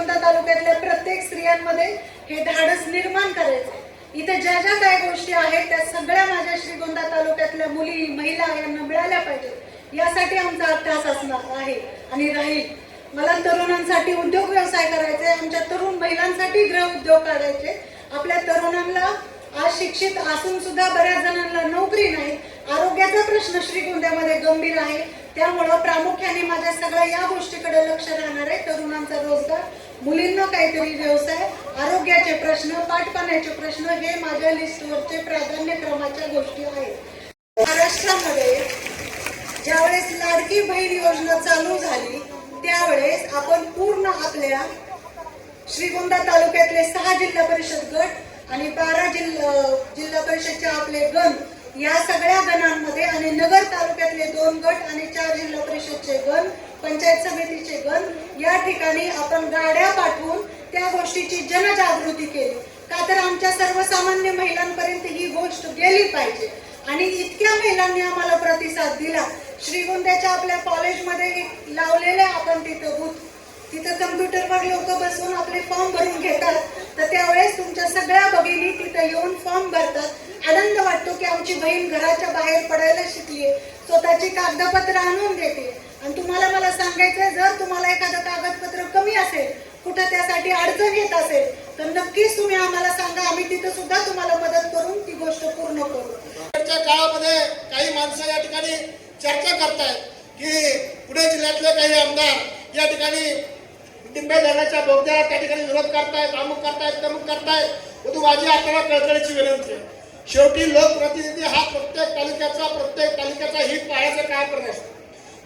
श्रीगोंदा तालुक्यातल्या प्रत्येक स्त्रियांमध्ये हे धाडस निर्माण करायचं इथे ज्या ज्या काही गोष्टी आहेत त्या सगळ्या माझ्या श्रीगोंदा तालुक्यातल्या मुली महिला यांना मिळाल्या पाहिजेत. यासाठी आमचा अभ्यास असणार आहे आणि राहील. मला तरुणांसाठी उद्योग व्यवसाय करायचे आमच्या तरुण महिलांसाठी गृह उद्योग काढायचे. आपल्या तरुणांना आज शिक्षित असून सुद्धा बऱ्याच जणांना नोकरी नाही. आरोग्याचा प्रश्न श्रीगोंद्यामध्ये गंभीर आहे. त्यामुळं प्रामुख्याने माझ्या सगळ्या या गोष्टीकडे लक्ष राहणार आहे. तरुणांचा रोजगार मुलींना काहीतरी व्यवसाय आरोग्याचे प्रश्न पाठपाण्याचे प्रश्न हे माझ्या लिस्टवरचे प्राधान्यक्रमाच्या गोष्टी आहेत. महाराष्ट्रामध्ये ज्यावेळेस लाडकी बहीण योजना चालू झाली त्यावेळेस आपण पूर्ण आपल्या श्रीगोंदा तालुक्यातले सहा जिल्हा परिषद गट आणि बारा जिल्हा जिल्हा परिषदचे आपले गण या सगळ्या गणांमध्ये आणि नगर तालुक्यातले दोन गट आणि चार जिल्हा परिषदचे गण पंचायत समितीचे गण या ठिकाणी आपण गाड्या पाठवून त्या गोष्टीची जनजागृती केली. का तर आमच्या सर्वसामान्य महिलांपर्यंत ही गोष्ट गेली पाहिजे. आणि इतक्या महिलांनी आम्हाला प्रतिसाद दिला. श्रीगोंद्याच्या आपल्या कॉलेजमध्ये लावलेले आपण तिथं बूथ. तिथं कम्प्युटरवर लोक बसून आपले फॉर्म भरून घेतात. तर त्यावेळेस तुमच्या सगळ्या भगिनी तिथं येऊन फॉर्म भरतात. आनंद वाटतो की आमची बहीण घराच्या बाहेर पडायला शिकली स्वतःची कागदपत्र आणून देते. आणि तुम्हाला मला सांगायचं जर तुम्हाला एखादं कागदपत्र कमी असेल कुठं त्यासाठी अडचण येत असेल तर नक्कीच तुम्ही आम्हाला सांगा. आम्ही तिथं सुद्धा तुम्हाला मदत करून ती गोष्ट पूर्ण करू. काळामध्ये काही माणसं या ठिकाणी चर्चा करतायत की पुणे जिल्ह्यातले काही आमदार या ठिकाणी टिंबे धरणाच्या बोगद्या त्या ठिकाणी विरोध करतायत अमुक करतायत तमुक करतायत. तू माझी आपल्याला कळकळीची विनंती आहे. शेवटी लोकप्रतिनिधी हा प्रत्येक तालुक्याचा प्रत्येक तालुक्याचा हित पाहायचं काम करत असतो.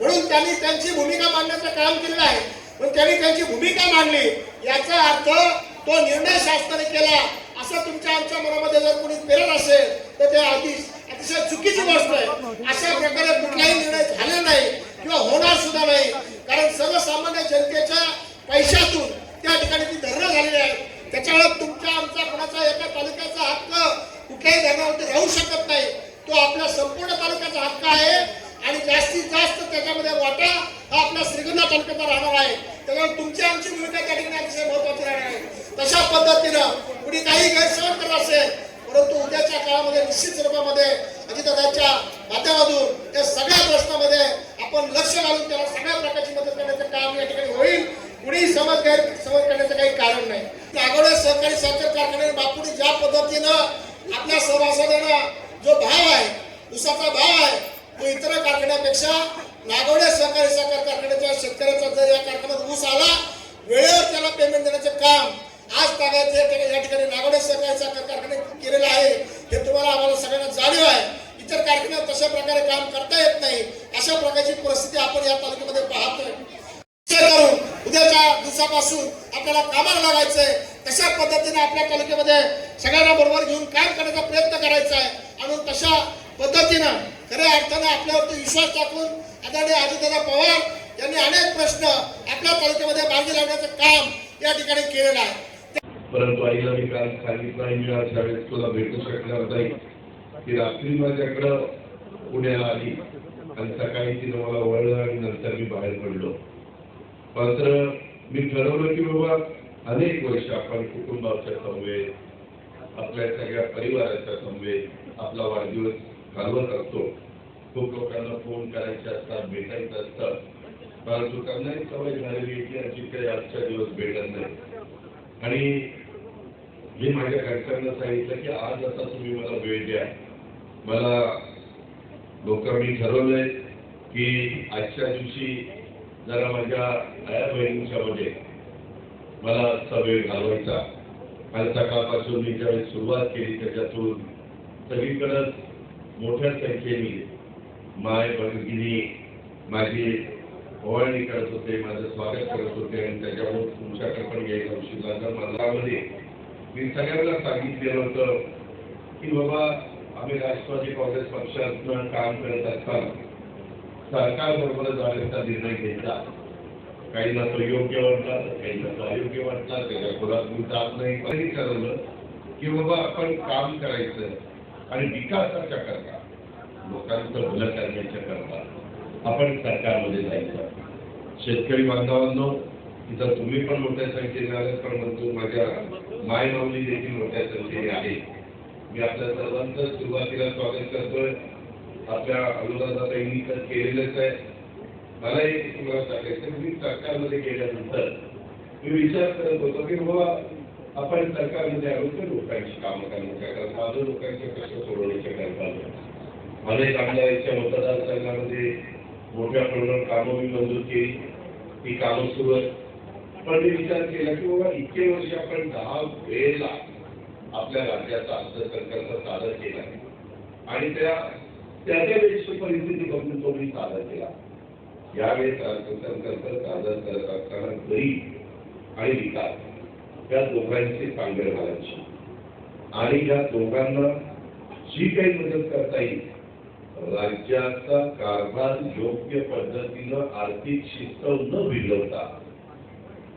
म्हणून त्यांनी त्यांची भूमिका मांडण्याचं काम केलेलं आहे. पण त्यांनी त्यांची भूमिका मांडली याचा अर्थ तो निर्णय शासनाने केला. असं तुमच्या आमच्या मनामध्ये जर कोणी पेरत असेल तर ते अति अतिशय चुकीची गोष्ट आहे. अशा प्रकारे कुठलाही निर्णय झालेला नाही किंवा होणार सुद्धा नाही. कारण सर्वसामान्य जनतेच्या पैशा त्या ठिकाणी ती धरणं झालेली आहे त्याच्यामुळे तुमच्या आमचा कोणाचा एका तालुक्याचा हक्क कुठल्याही धरणावरती राहू शकत नाही तो आपल्या संपूर्ण तालुक्याचा हक्क आहे आणि जास्तीत जास्त त्याच्यामध्ये वाटा हा आपल्या श्रीगंधा तालुक्याचा राहणार आहे त्यामुळे तुमची आमची भूमिका त्या ठिकाणी अतिशय महत्वाची राहणार आहे तशा पद्धतीनं कुणी काही गैरसमज करत असेल परंतु उद्याच्या काळामध्ये निश्चित स्वरूपामध्ये अजितदादांच्या माध्यमातून या सगळ्या प्रश्नामध्ये आपण लक्ष घालून त्याला सगळ्या प्रकारची मदत करण्याचं काम या ठिकाणी होईल. कुणी समज गैर समज करण्याचं काही कारण नाही. नागोडे सहकारी साखर कारखान्याने बापूने ज्या पद्धतीनं आपल्या सभासदांना जो भाव आहे उसाचा भाव आहे तो इतर कारखान्यापेक्षा नागवडे सहकारी साखर कारखान्याच्या शेतकऱ्याचा जर या कारखान्यात ऊस आला वेळेवर त्याला पेमेंट देण्याचं काम आज तागायत या ठिकाणी- या ठिकाणी कारखाने सहकारी साखर आहे. हे तुम्हाला आम्हाला सगळ्यांना जाणीव आहे. इतर कारखान्यात तशा प्रकारे काम करता येत नाही. अशा प्रकारची परिस्थिती आपण या तालुक्यामध्ये पाहतोय. करून उद्याच्या दिवसापासून आपल्याला कामाला लागायचंय. तशा पद्धतीने आपल्या तालुक्यामध्ये सगळ्यांना बरोबर घेऊन काम करण्याचा प्रयत्न करायचा आहे. आणि तशा पद्धतीनं खऱ्या अर्थानं आपल्यावरती विश्वास टाकून आदरणीय अजितदादा पवार यांनी अनेक प्रश्न आपल्या तालुक्यामध्ये मार्गी लावण्याचं काम या ठिकाणी केलेलं आहे. परंतु आईला मी काल सांगितलं आणि मी आज तुला भेटू शकणार नाही. ती रात्री माझ्याकडं पुण्याला आली. आणि सकाळी तिनं मला वळलं आणि नंतर मी बाहेर पडलो. मात्र मी ठरवलं की बाबा अनेक वर्ष आपण कुटुंबाच्या समवेत आपल्या सगळ्या परिवाराच्या समवेत आपला वाढदिवस घालवत असतो. खूप लोकांना फोन करायचे असतात भेटायचं असतं. परंतु त्यांनाही सवय झालेली आहे की अशी काही आजच्या दिवस भेटत नाही. आणि मी माझ्या घरच्यांना सांगितलं की आज आता तुम्ही मला वेळ द्या. मला लोकांनी मी ठरवलंय की आजच्या दिवशी जरा माझ्या आया बहिणींच्या मध्ये मला असा वेळ घालवायचा. काल सकाळपासून मी ज्यावेळी सुरुवात केली त्याच्यातून सगळीकडंच मोठ्या संख्येने माय भगिनी माझी ओवाळणी करत होते माझं स्वागत करत होते आणि त्याच्यामुळे तुमच्याकडे पण यायला उशीर लागला. माझ्यामध्ये मी सगळ्यांना सांगितलेलं होतं की बाबा आम्ही राष्ट्रवादी काँग्रेस पक्षातनं काम करत असताना सरकारबरोबर जाण्याचा निर्णय घेतला. काहींना तो योग्य वाटला काहींना तो अयोग्य वाटला त्याच्या खोलात मी जात नाही. पण हे ठरवलं की बाबा आपण काम करायचं आणि विकासाच्या करता. लोकांचं भलं करण्याच्या करता आपण सरकारमध्ये जायचं. शेतकरी बांधवांनो तिथं तुम्ही पण मोठ्या संख्येने आले पण म्हणतो माझ्या माय माऊली देखील मोठ्या संख्येने आहे. मी आपल्या सर्वांचं सुरुवातीला स्वागत करतोय. आपल्या अनुदानाताईंनी तर केलेलंच आहे. मला एक तुम्हाला सांगायचं मी सरकारमध्ये गेल्यानंतर मी विचार करत होतो की बाबा आपण सरकारमध्ये आलो तर लोकांची कामं करण्याच्या करता आलो लोकांचे प्रश्न सोडवण्याच्या करता आलो अनेक आमदारांच्या मतदारसंघामध्ये मोठ्या प्रमाणात कामं मी मंजूर केली. ती कामं सुरू आहेत. पण मी विचार केला की बाबा इतके वर्ष आपण दहा वेळेला आपल्या राज्याचा अर्थसंकल्प सादर केला. आणि त्या त्या त्या वेळेची परिस्थिती बघून तो मी सादर केला. यावेळेस अर्थसंकल्प सादर करत असताना गरीब आणि विकास या दोघांची सांगड घालायची. आणि या दोघांना जी काही मदत करता येईल राज्याचा कारभार योग्य पद्धतीनं आर्थिक शिस्त न बिघडवता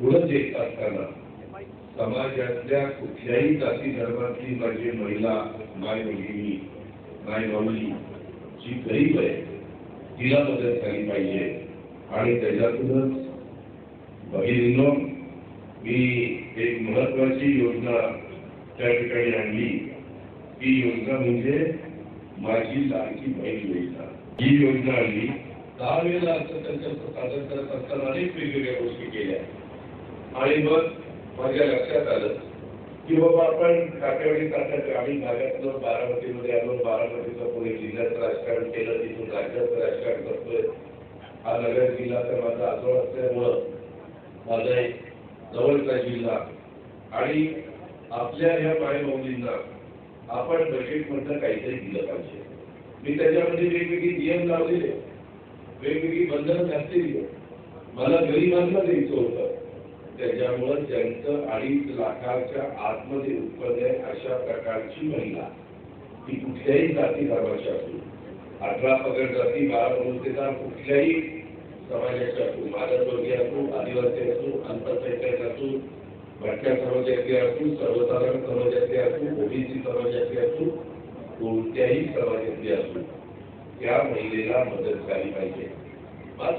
पुढे येत असताना समाजातल्या कुठल्याही जाती धर्मातली माझी महिला माय मुलगी माय माऊली जी गरीब आहे तिला मदत झाली पाहिजे. आणि त्याच्यातूनच भगिनींनो मी एक महत्वाची योजना त्या ठिकाणी आणली. ती योजना म्हणजे माझी लाडकी बहीण योजना. ही योजना आणली. दहा वेळेला अर्थसंकल्प सादर करत असताना अनेक वेगवेगळ्या गोष्टी केल्या. आणि मग माझ्या लक्षात आलं की बाबा आपण काटेवाडी सारख्या ग्रामीण भागातलं बारामतीमध्ये आलो. बारामतीचं पुणे जिल्ह्याचं राजकारण केलं. तिथून राज्याचं राजकारण करतोय. हा नगर जिल्हा तर माझा आजोळ असल्यामुळं माझा एक जवळचा जिल्हा. आणि आपल्या ह्या मायमौलींना आपण बजेटमधलं काहीतरी दिलं पाहिजे. मी त्याच्यामध्ये वेगवेगळे नियम लावलेले. वेगवेगळी बंधनं घातलेली. मला गरिबांना द्यायचं होतं. त्याच्यामुळं त्यांचं अडीच लाखाच्या आतमध्ये उत्पन्न आहे अशा प्रकारची महिला. ती कुठल्याही जाती धर्माची असू अठरा पगड जाती बारा प्रवृत्तीदार कुठल्याही समाजाच्या असू मागासवर्गीय असू आदिवासी असू अल्पसंख्याक असू भटक्या समाजातले असू सर्वसाधारण समाजातले असू ओबीसी समाजातले असू कोणत्याही समाजातले असू त्या महिलेला मदत झाली पाहिजे.